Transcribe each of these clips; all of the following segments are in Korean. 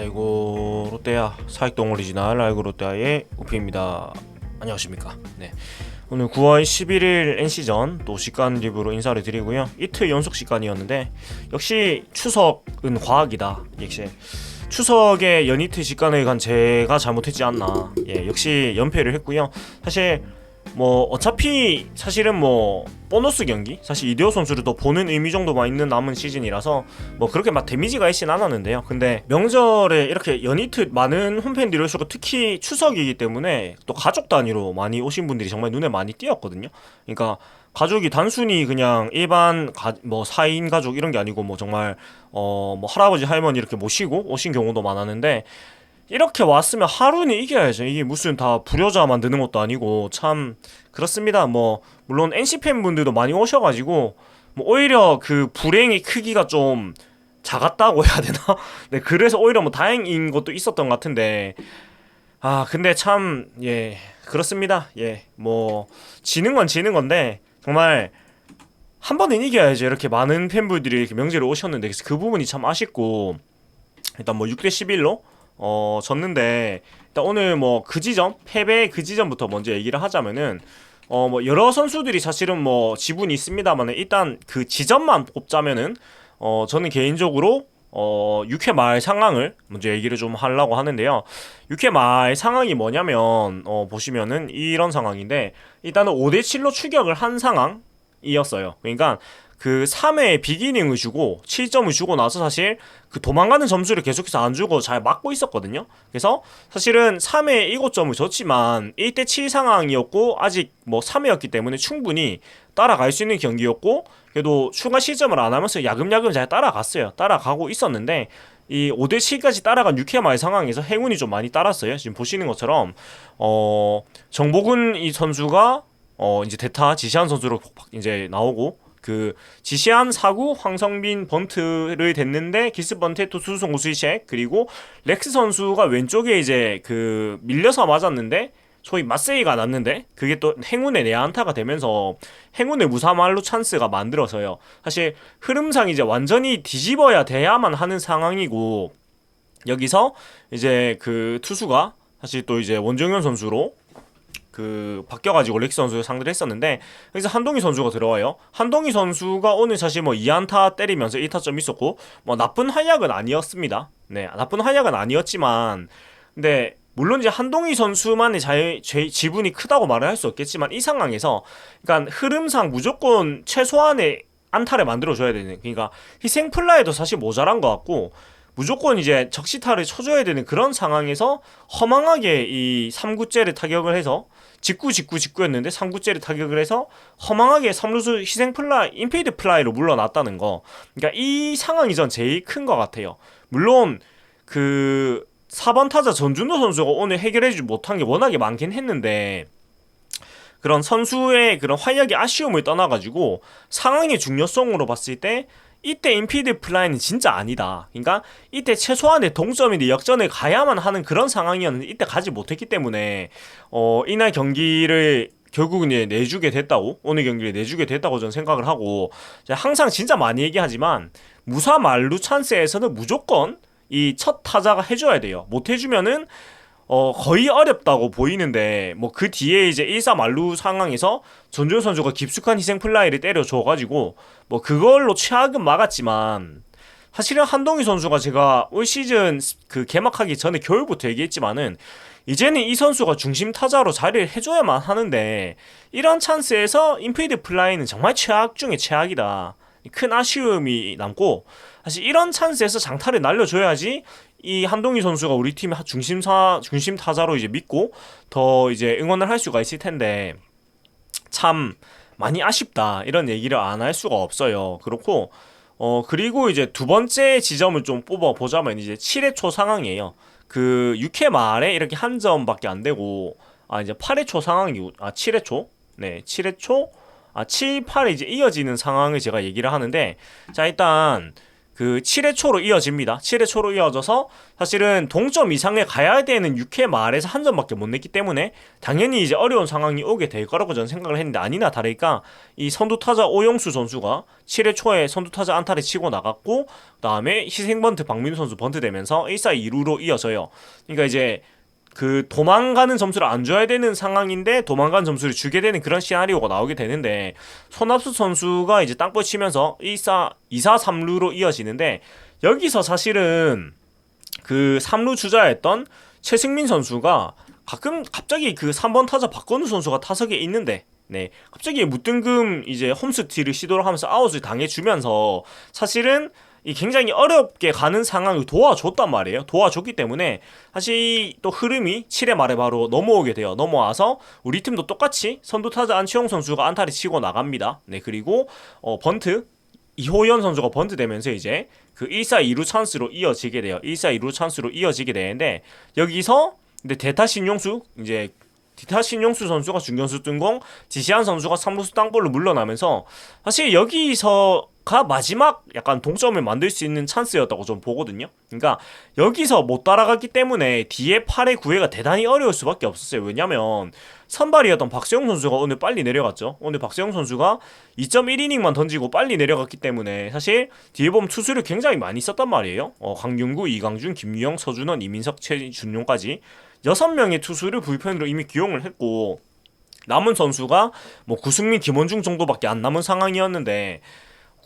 아이고 롯데야 사익동 오리지널 아이고 롯데야의 우피입니다. 안녕하십니까? 네. 오늘 9월 11일 NC전 또 시간 리뷰로 인사를 드리고요. 이틀 연속 시간이었는데 역시 추석은 과학이다. 역시 추석에 연이틀 시간을 간 제가 잘못했지 않나. 예, 역시 연패를 했고요. 사실 뭐 어차피 사실은 뭐 보너스 경기 사실 이대호 선수를 더 보는 의미 정도만 있는 남은 시즌이라서 뭐 그렇게 막 데미지가 있진 않았는데요. 근데 명절에 이렇게 연이틀 많은 홈팬들이 오시고 특히 추석이기 때문에 또 가족 단위로 많이 오신 분들이 정말 눈에 많이 띄었거든요. 그러니까 가족이 단순히 그냥 일반 가, 뭐 4인 가족 이런 게 아니고 뭐 정말 어 뭐 할아버지 할머니 이렇게 모시고 오신 경우도 많았는데 이렇게 왔으면 하루는 이겨야죠. 이게 무슨 다 불효자 만드는 것도 아니고 참 그렇습니다. 뭐 물론 NC 팬분들도 많이 오셔가지고 뭐 오히려 그 불행의 크기가 좀 작았다고 해야 되나? 네 그래서 오히려 뭐 다행인 것도 있었던 것 같은데 아 근데 참 예 그렇습니다. 예뭐 지는 건 지는 건데 정말 한 번은 이겨야죠. 이렇게 많은 팬분들이 이렇게 명절에 오셨는데 그래서 그 부분이 참 아쉽고 일단 뭐 6대 11로 어 졌는데 일단 오늘 뭐 그 지점 패배 그 지점부터 먼저 얘기를 하자면은 어 뭐 여러 선수들이 사실은 뭐 지분이 있습니다만은 일단 그 지점만 꼽자면은 어 저는 개인적으로 어 6회 말 상황을 먼저 얘기를 좀 하려고 하는데요. 6회 말 상황이 뭐냐면 어 보시면은 이런 상황인데 일단은 5대 7로 추격을 한 상황 이었어요. 그러니까 그 3회에 비기닝을 주고 7점을 주고 나서 사실 그 도망가는 점수를 계속해서 안 주고 잘 막고 있었거든요. 그래서 사실은 3회에 7점을 줬지만 1대 7 상황이었고 아직 뭐 3회였기 때문에 충분히 따라갈 수 있는 경기였고 그래도 추가 실점을 안 하면서 야금야금 잘 따라갔어요. 따라가고 있었는데 이 5대 7까지 따라간 6회 말 상황에서 행운이 좀 많이 따랐어요. 지금 보시는 것처럼 어 정복은 이 선수가 어 이제 대타 지시한 선수로 이제 나오고 그 지시한 사구 황성빈 번트를 댔는데 기스 번트에 또 수송 우스이쉑 그리고 렉스 선수가 왼쪽에 이제 그 밀려서 맞았는데 소위 마세이가 났는데 그게 또 행운의 내안타가 되면서 행운의 무사말로 찬스가 만들어서요. 사실 흐름상 이제 완전히 뒤집어야 돼야만 하는 상황이고 여기서 이제 그 투수가 사실 또 이제 원정현 선수로 그 바뀌어가지고 렉스 선수 상대를 했었는데 여기서 한동희 선수가 들어와요. 한동희 선수가 오늘 사실 뭐 2안타 때리면서 1타점 있었고 뭐 나쁜 활약은 아니었습니다. 네, 나쁜 활약은 아니었지만 근데 물론 이제 한동희 선수만의 자, 제, 지분이 크다고 말을 할 수 없겠지만 이 상황에서 그러니까 흐름상 무조건 최소한의 안타를 만들어줘야 되는 그러니까 희생 플라이도 사실 모자란 것 같고 무조건 이제 적시타를 쳐줘야 되는 그런 상황에서 허망하게 이 3구째를 타격을 해서 직구 직구 직구였는데 3구째를 타격을 해서 허망하게 3루수 희생 플라이 인페이드 플라이로 물러났다는 거. 그러니까 이 상황이 전 제일 큰 것 같아요. 물론 그 4번 타자 전준호 선수가 오늘 해결해주지 못한 게 워낙에 많긴 했는데 그런 선수의 그런 활약의 아쉬움을 떠나가지고 상황의 중요성으로 봤을 때 이때 인피드 플라이는 진짜 아니다. 그러니까 이때 최소한의 동점인데 역전을 가야만 하는 그런 상황이었는데 이때 가지 못했기 때문에 어 이날 경기를 결국은 이제 내주게 됐다고 오늘 경기를 내주게 됐다고 저는 생각을 하고 항상 진짜 많이 얘기하지만 무사 말루 찬스에서는 무조건 이 첫 타자가 해줘야 돼요. 못 해주면은 어, 거의 어렵다고 보이는데 뭐 그 뒤에 이제 1사 말루 상황에서 전준 선수가 깊숙한 희생 플라이를 때려줘가지고 뭐 그걸로 최악은 막았지만 사실은 한동희 선수가 제가 올 시즌 그 개막하기 전에 겨울부터 얘기했지만은 이제는 이 선수가 중심 타자로 자리를 해줘야만 하는데 이런 찬스에서 인피드 플라이는 정말 최악 중에 최악이다. 큰 아쉬움이 남고 사실 이런 찬스에서 장타를 날려줘야지 이 한동희 선수가 우리 팀 중심사 중심 타자로 이제 믿고 더 이제 응원을 할 수가 있을 텐데 참 많이 아쉽다 이런 얘기를 안 할 수가 없어요. 그렇고 어 그리고 이제 두 번째 지점을 좀 뽑아 보자면 이제 7회 초 상황이에요. 그 6회 말에 이렇게 한 점밖에 안 되고 아 이제 8회 초 상황이 아 7회 초 네, 7회 초 아, 7, 8에 이제 이어지는 상황을 제가 얘기를 하는데 자, 일단 그 7회 초로 이어집니다. 7회 초로 이어져서 사실은 동점 이상에 가야 되는 6회 말에서 한 점밖에 못 냈기 때문에 당연히 이제 어려운 상황이 오게 될 거라고 저는 생각을 했는데 아니나 다를까 이 선두 타자 오영수 선수가 7회 초에 선두 타자 안타를 치고 나갔고 그다음에 희생 번트 박민우 선수 번트 되면서 1사 2루로 이어져요. 그러니까 이제 그 도망가는 점수를 안 줘야 되는 상황인데 도망가는 점수를 주게 되는 그런 시나리오가 나오게 되는데 손합수 선수가 이제 땅볼 치면서 1사 2사 3루로 이어지는데 여기서 사실은 그 3루 주자였던 최승민 선수가 가끔 갑자기 그 3번 타자 박건우 선수가 타석에 있는데 네 갑자기 무등금 이제 홈스티를 시도를 하면서 아웃을 당해주면서 사실은 이 굉장히 어렵게 가는 상황을 도와줬단 말이에요. 도와줬기 때문에 사실 또 흐름이 7회 말에 바로 넘어오게 돼요. 넘어와서 우리 팀도 똑같이 선두 타자 안치홍 선수가 안타를 치고 나갑니다. 네 그리고 어, 번트 이호연 선수가 번트 되면서 이제 그 1사 2루 찬스로 이어지게 돼요. 1사 2루 찬스로 이어지게 되는데 여기서 근데 대타 신용수 이제 디타 신용수 선수가 중견수 뜬공 지시한 선수가 3루수 땅볼로 물러나면서 사실 여기서 가 마지막 약간 동점을 만들 수 있는 찬스였다고 좀 보거든요. 그러니까 여기서 못 따라갔기 때문에 뒤에 8의 9회가 대단히 어려울 수밖에 없었어요. 왜냐면 선발이었던 박세용 선수가 오늘 빨리 내려갔죠. 오늘 박세용 선수가 2.1이닝만 던지고 빨리 내려갔기 때문에 사실 뒤에 보면 투수를 굉장히 많이 썼단 말이에요. 어, 강윤구, 이강준, 김유영, 서준원, 이민석, 최준용까지 여섯 명의 투수를 불펜으로 이미 기용을 했고 남은 선수가 뭐 구승민, 김원중 정도밖에 안 남은 상황이었는데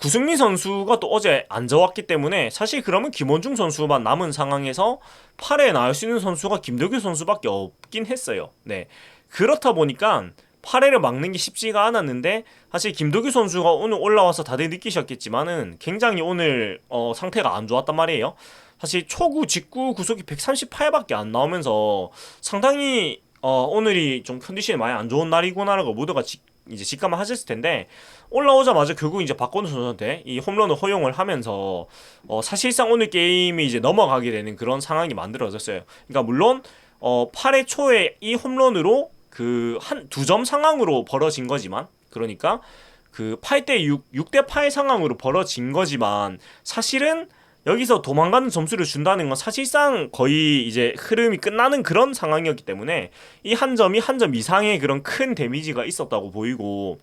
구승민 선수가 또 어제 안 좋았기 때문에 사실 그러면 김원중 선수만 남은 상황에서 8에 나올 수 있는 선수가 김덕규 선수밖에 없긴 했어요. 네. 그렇다 보니까 8회를 막는 게 쉽지가 않았는데 사실 김도규 선수가 오늘 올라와서 다들 느끼셨겠지만은 굉장히 오늘 어, 상태가 안 좋았단 말이에요. 사실 초구 직구 구속이 138밖에 안 나오면서 상당히 어, 오늘이 좀 컨디션이 많이 안 좋은 날이구나라고 모두가 지, 이제 직감을 하셨을 텐데 올라오자마자 결국 이제 박건우 선수한테 이 홈런을 허용을 하면서 어, 사실상 오늘 게임이 이제 넘어가게 되는 그런 상황이 만들어졌어요. 그러니까 물론 어, 8회 초에 이 홈런으로 그 한 두 점 상황으로 벌어진 거지만 그러니까 그 8대 6, 6대 8 상황으로 벌어진 거지만 사실은 여기서 도망가는 점수를 준다는 건 사실상 거의 이제 흐름이 끝나는 그런 상황이었기 때문에 이 한 점이 한 점 이상의 그런 큰 데미지가 있었다고 보이고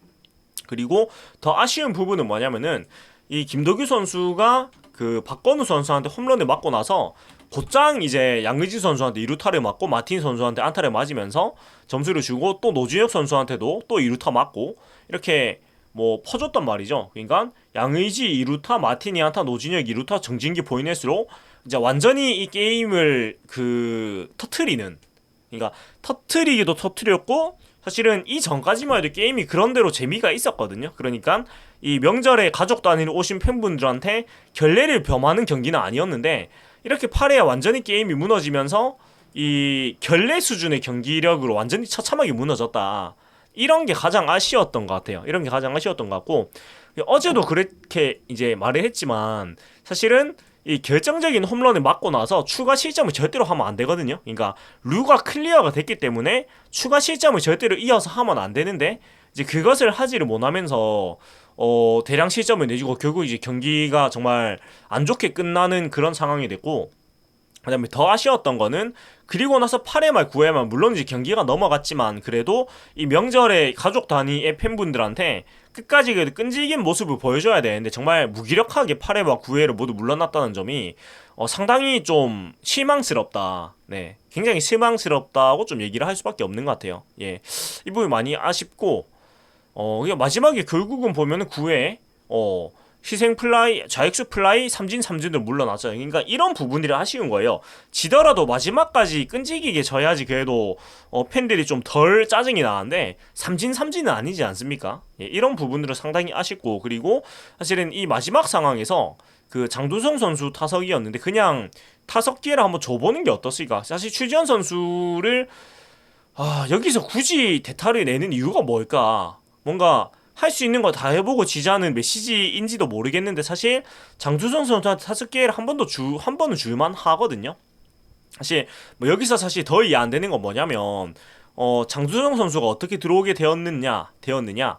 그리고 더 아쉬운 부분은 뭐냐면은 이 김도규 선수가 그 박건우 선수한테 홈런을 맞고 나서 곧장 이제 양의지 선수한테 2루타를 맞고 마틴 선수한테 안타를 맞으면서 점수를 주고 또 노준혁 선수한테도 또 2루타 맞고 이렇게 뭐 퍼줬단 말이죠. 그러니까 양의지 2루타, 마틴이 안타, 노진혁 2루타, 정진기 보이넷으로 이제 완전히 이 게임을 그 터트리는 그러니까 터트리기도 터트렸고 사실은 이 전까지만 해도 게임이 그런대로 재미가 있었거든요. 그러니까 이 명절에 가족 단위로 오신 팬분들한테 결례를 범하는 경기는 아니었는데 이렇게 8회에 완전히 게임이 무너지면서 이 결례 수준의 경기력으로 완전히 처참하게 무너졌다. 이런 게 가장 아쉬웠던 것 같아요. 이런 게 가장 아쉬웠던 것 같고 어제도 그렇게 이제 말을 했지만 사실은 이 결정적인 홈런을 맞고 나서 추가 실점을 절대로 하면 안 되거든요. 그러니까 루가 클리어가 됐기 때문에 추가 실점을 절대로 이어서 하면 안 되는데 이제 그것을 하지를 못하면서 어 대량 실점을 내주고 결국 이제 경기가 정말 안 좋게 끝나는 그런 상황이 됐고 그다음에 더 아쉬웠던 거는 그리고 나서 8회 말 9회 말 물론 이제 경기가 넘어갔지만 그래도 이 명절에 가족 단위의 팬분들한테 끝까지 그래도 끈질긴 모습을 보여줘야 되는데 정말 무기력하게 8회 말 9회를 모두 물러났다는 점이 어, 상당히 좀 실망스럽다. 네, 굉장히 실망스럽다고 좀 얘기를 할 수밖에 없는 것 같아요. 예, 이 부분이 많이 아쉽고 어, 마지막에 결국은 보면은 9회 어 희생 플라이, 좌익수 플라이, 삼진 삼진으로 물러났어요. 그러니까 이런 부분들이 아쉬운 거예요. 지더라도 마지막까지 끈질기게 져야지 그래도 어, 팬들이 좀 덜 짜증이 나는데 삼진 삼진은 아니지 않습니까? 예, 이런 부분들은 상당히 아쉽고 그리고 사실은 이 마지막 상황에서 그 장두성 선수 타석이었는데 그냥 타석 기회를 한번 줘보는 게 어떻습니까? 사실 추지현 선수를 아 여기서 굳이 대타를 내는 이유가 뭘까? 뭔가 할 수 있는 거 다 해보고 지자는 메시지인지도 모르겠는데 사실 장두성 선수한테 타석 기회를 한 번도 주 한 번은 줄만 하거든요. 사실 뭐 여기서 사실 더 이해 안 되는 건 뭐냐면 어 장두성 선수가 어떻게 들어오게 되었느냐 되었느냐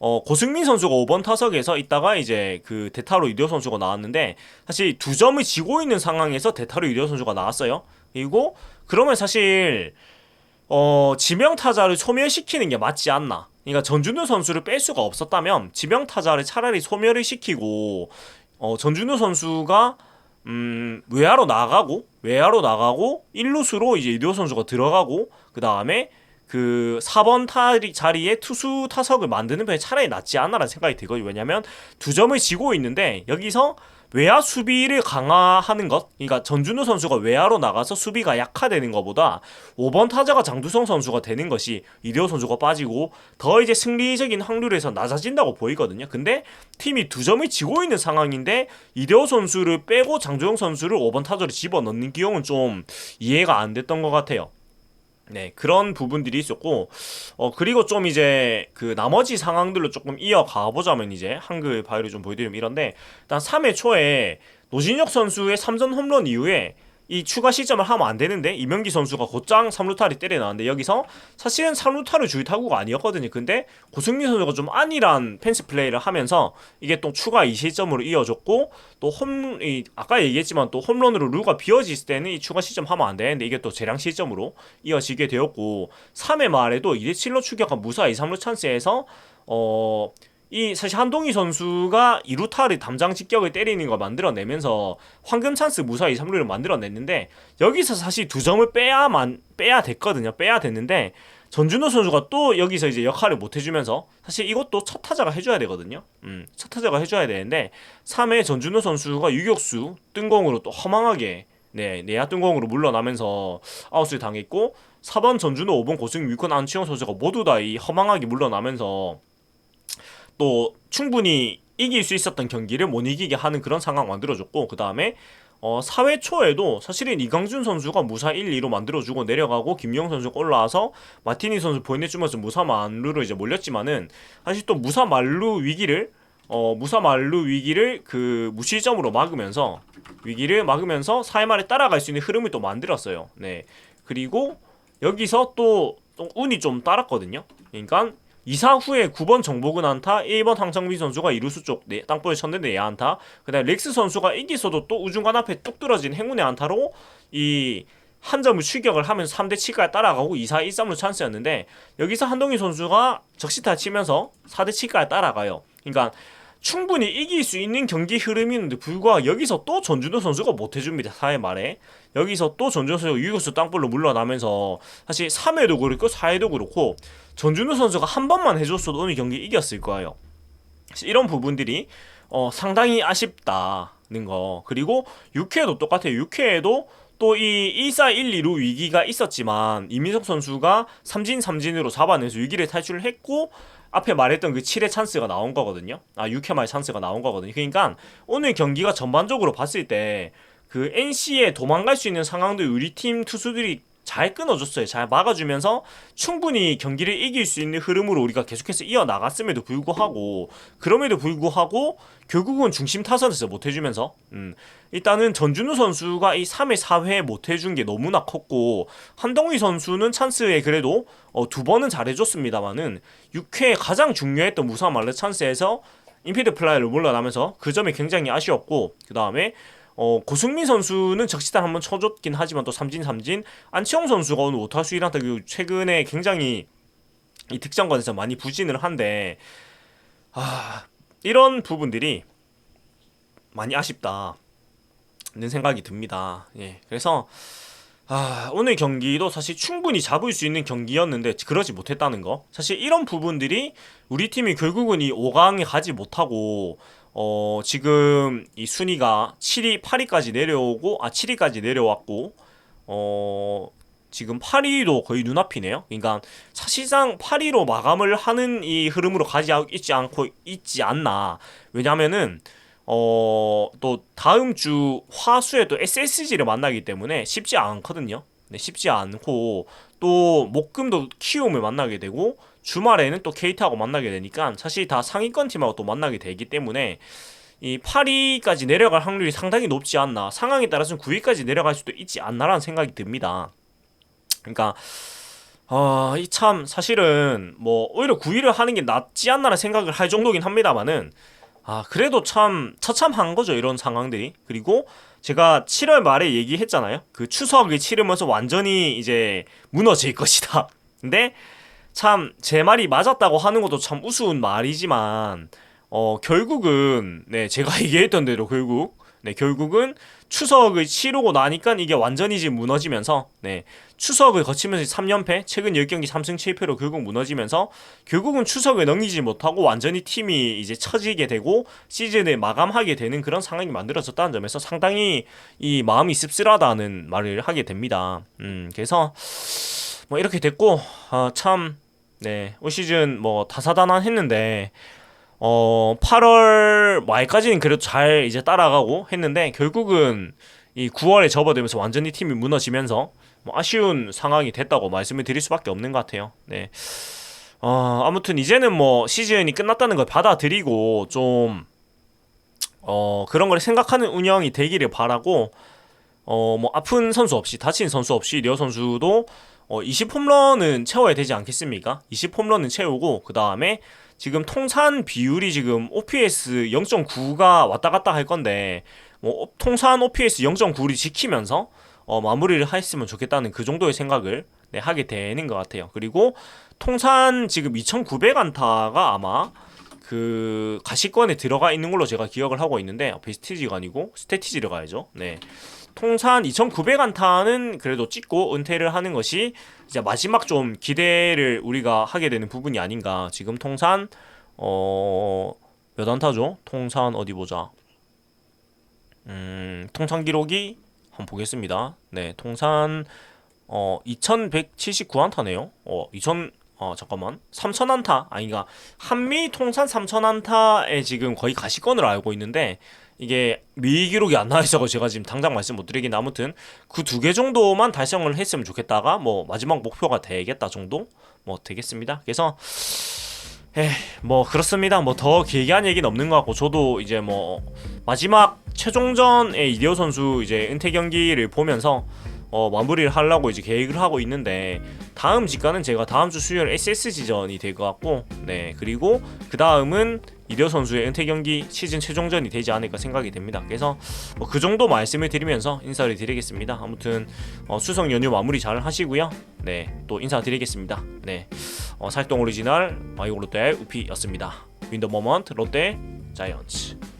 어, 고승민 선수가 5번 타석에서 있다가 이제 그 대타로 이대호 선수가 나왔는데 사실 두 점을 지고 있는 상황에서 대타로 이대호 선수가 나왔어요. 그리고 그러면 사실 어, 지명 타자를 소멸시키는 게 맞지 않나. 그러니까 전준우 선수를 뺄 수가 없었다면 지명 타자를 차라리 소멸을 시키고 어, 전준우 선수가 음, 외야로 나가고 외야로 나가고 1루수로 이제 이대호 선수가 들어가고 그 다음에 그 4번 타리, 자리에 투수 타석을 만드는 편이 차라리 낫지 않나라는 생각이 들거든요. 왜냐면 두 점을 지고 있는데 여기서 외야 수비를 강화하는 것, 그러니까 전준우 선수가 외야로 나가서 수비가 약화되는 것보다 5번 타자가 장두성 선수가 되는 것이 이대호 선수가 빠지고 더 이제 승리적인 확률에서 낮아진다고 보이거든요. 근데 팀이 두 점을 지고 있는 상황인데 이대호 선수를 빼고 장두영 선수를 5번 타자로 집어 넣는 기용은 좀 이해가 안 됐던 것 같아요. 네, 그런 부분들이 있었고, 어, 그리고 좀 이제 그 나머지 상황들로 조금 이어가 보자면 이제 한글 바이를 좀 보여드리면 이런데, 일단 3회 초에 노진혁 선수의 3전 홈런 이후에 이 추가 시점을 하면 안 되는데 이명기 선수가 곧장 3루타를 때려 나왔는데 여기서 사실은 3루타를 줄 타구가 아니었거든요. 근데 고승민 선수가 좀 안일한 펜스 플레이를 하면서 이게 또 추가 2실점으로 이어졌고 또 홈, 이 아까 얘기했지만 또 홈런으로 루가 비어졌을 때는 이 추가 시점 하면 안 되는데 이게 또 재량 실점으로 이어지게 되었고 3회 말에도 2대 7로 추격한 무사 2, 3루 찬스에서 어... 이 사실 한동희 선수가 이루타를 담장 직격을 때리는 걸 만들어내면서 황금 찬스 무사히 3루를 만들어냈는데 여기서 사실 두 점을 빼야만 빼야 됐거든요. 빼야 됐는데 전준호 선수가 또 여기서 이제 역할을 못 해주면서 사실 이것도 첫 타자가 해줘야 되거든요. 음, 첫 타자가 해줘야 되는데 3회 전준호 선수가 유격수 뜬공으로 또 허망하게 네, 내야 뜬공으로 물러나면서 아웃을 당했고 4번 전준호, 5번 고승, 6번 안치홍 선수가 모두 다 이 허망하게 물러나면서 또 충분히 이길 수 있었던 경기를 못 이기게 하는 그런 상황 만들어줬고 그 다음에 어, 4회 초에도 사실은 이강준 선수가 무사 1, 2로 만들어주고 내려가고 김영 선수가 올라와서 마티니 선수 보내주면서 무사 만루로 이제 몰렸지만은 사실 또 무사 만루 위기를 어, 무사 만루 위기를 그 무실점으로 막으면서 위기를 막으면서 4회 말에 따라갈 수 있는 흐름을 또 만들었어요. 네. 그리고 여기서 또, 또 운이 좀 따랐거든요. 그러니까 이사 후에 9번 정복은 안타, 1번 황창빈 선수가 이루수 쪽 네, 땅볼에 쳤는데 내 안타. 그 다음에 렉스 선수가 이기서도 또 우중간 앞에 뚝 떨어진 행운의 안타로 이 한 점을 추격을 하면서 3대 7까지 따라가고 2사 1-3로 찬스였는데 여기서 한동희 선수가 적시타 치면서 4대 7까지 따라가요. 그러니까 충분히 이길 수 있는 경기 흐름이었는데 불구하고 여기서 또 전준호 선수가 못해줍니다. 4회 말에 여기서 또 전준호 선수가 유격수 땅볼로 물러나면서 사실 3회도 그렇고 4회도 그렇고 전준우 선수가 한 번만 해줬어도 오늘 경기 이겼을 거예요. 이런 부분들이 어, 상당히 아쉽다는 거. 그리고 6회도 똑같아요. 6회에도 또 이 1사 1, 2루 위기가 있었지만 이민석 선수가 삼진 삼진으로 잡아내서 위기를 탈출을 했고 앞에 말했던 그 7회 찬스가 나온 거거든요. 아 6회 말 찬스가 나온 거거든요. 그러니까 오늘 경기가 전반적으로 봤을 때 그 NC에 도망갈 수 있는 상황들 우리 팀 투수들이 잘 끊어줬어요. 잘 막아주면서 충분히 경기를 이길 수 있는 흐름으로 우리가 계속해서 이어나갔음에도 불구하고 그럼에도 불구하고 결국은 중심 타선에서 못 해주면서 음, 일단은 전준우 선수가 이 3회 4회 못 해준 게 너무나 컸고 한동희 선수는 찬스에 그래도 어, 두 번은 잘해줬습니다만은 6회 가장 중요했던 무사 말레 찬스에서 인피드 플라이를 물러나면서 그 점이 굉장히 아쉬웠고 그 다음에 어, 고승민 선수는 적시탄 한번 쳐줬긴 하지만 또 삼진 삼진 안치홍 선수가 오늘 오타수 1안타 그 최근에 굉장히 이 득점권에서 많이 부진을 한데 아 이런 부분들이 많이 아쉽다는 생각이 듭니다. 예, 그래서 아, 오늘 경기도 사실 충분히 잡을 수 있는 경기였는데 그러지 못했다는 거. 사실 이런 부분들이 우리 팀이 결국은 이 5강에 가지 못하고 어, 지금 이 순위가 7위, 8위까지 내려오고, 아, 7위까지 내려왔고, 어, 지금 8위도 거의 눈앞이네요. 그러니까 사실상 8위로 마감을 하는 이 흐름으로 가지 있지 않고 있지 않나. 왜냐면은 어, 또 다음 주 화수에 또 SSG를 만나기 때문에 쉽지 않거든요. 네, 쉽지 않고 또 목금도 키움을 만나게 되고 주말에는 또 KT하고 만나게 되니까 사실 다 상위권 팀하고 또 만나게 되기 때문에 이 8위까지 내려갈 확률이 상당히 높지 않나 상황에 따라서는 9위까지 내려갈 수도 있지 않나라는 생각이 듭니다. 그러니까 아, 이 참 사실은 뭐 오히려 9위를 하는 게 낫지 않나라는 생각을 할 정도긴 합니다만은 아, 그래도 참 처참한 거죠, 이런 상황들이. 그리고 제가 7월 말에 얘기했잖아요. 그 추석을 치르면서 완전히 이제 무너질 것이다. 근데 참 제 말이 맞았다고 하는 것도 참 우스운 말이지만 어, 결국은 네, 제가 얘기했던 대로 결국 네, 결국은 추석을 치르고 나니까 이게 완전히 지금 무너지면서 네, 추석을 거치면서 3연패, 최근 10경기 3승 7패로 결국 무너지면서 결국은 추석을 넘기지 못하고 완전히 팀이 이제 처지게 되고 시즌을 마감하게 되는 그런 상황이 만들어졌다는 점에서 상당히 이 마음이 씁쓸하다는 말을 하게 됩니다. 음, 그래서 뭐 이렇게 됐고 아, 참 네, 올 시즌 뭐 다사다난했는데 어 8월 말까지는 그래도 잘 이제 따라가고 했는데 결국은 이 9월에 접어들면서 완전히 팀이 무너지면서 뭐 아쉬운 상황이 됐다고 말씀을 드릴 수밖에 없는 것 같아요. 네. 어, 아무튼 이제는 뭐 시즌이 끝났다는 걸 받아들이고 좀 어, 그런 걸 생각하는 운영이 되기를 바라고 어, 뭐 아픈 선수 없이 다친 선수 없이 리어 선수도 어, 20홈런은 채워야 되지 않겠습니까? 20홈런은 채우고 그 다음에 지금 통산 비율이 지금 OPS 0.9가 왔다 갔다 할 건데 뭐 통산 OPS 0.9를 지키면서 어, 마무리를 했으면 좋겠다는 그 정도의 생각을 네, 하게 되는 것 같아요. 그리고 통산 지금 2,900 안타가 아마 그 가시권에 들어가 있는 걸로 제가 기억을 하고 있는데 어, 베스티지가 아니고 스태티지를 가야죠. 네. 통산 2,900안타는 그래도 찍고 은퇴를 하는 것이 이제 마지막 좀 기대를 우리가 하게 되는 부분이 아닌가. 지금 통산 어 몇 안타죠? 통산 어디 보자. 음, 통산 기록이 한번 보겠습니다. 네, 통산 어 2,179안타네요. 어 2,000 어 잠깐만 3,000안타 아니가 한미 통산 3,000안타에 지금 거의 가시권을 알고 있는데 이게 미 기록이 안 나와 있어서 제가 지금 당장 말씀 못 드리긴 아무튼 그 두 개 정도만 달성을 했으면 좋겠다가 뭐 마지막 목표가 되겠다 정도 뭐 되겠습니다. 그래서 에, 뭐 그렇습니다. 뭐 더 길게 한 얘기는 없는 것 같고 저도 이제 뭐 마지막 최종전의 이대호 선수 이제 은퇴 경기를 보면서 어, 마무리를 하려고 이제 계획을 하고 있는데 다음 직관은 제가 다음 주 수요일 SSG전이 될 것 같고 네 그리고 그 다음은 이대호 선수의 은퇴 경기 시즌 최종전이 되지 않을까 생각이 됩니다. 그래서 뭐 그 정도 말씀을 드리면서 인사를 드리겠습니다. 아무튼 어, 추석 연휴 마무리 잘 하시고요. 네 또 인사드리겠습니다. 네 어, 살동 오리지널 마이오 롯데 우피였습니다. 윈더 모먼트 롯데 자이언츠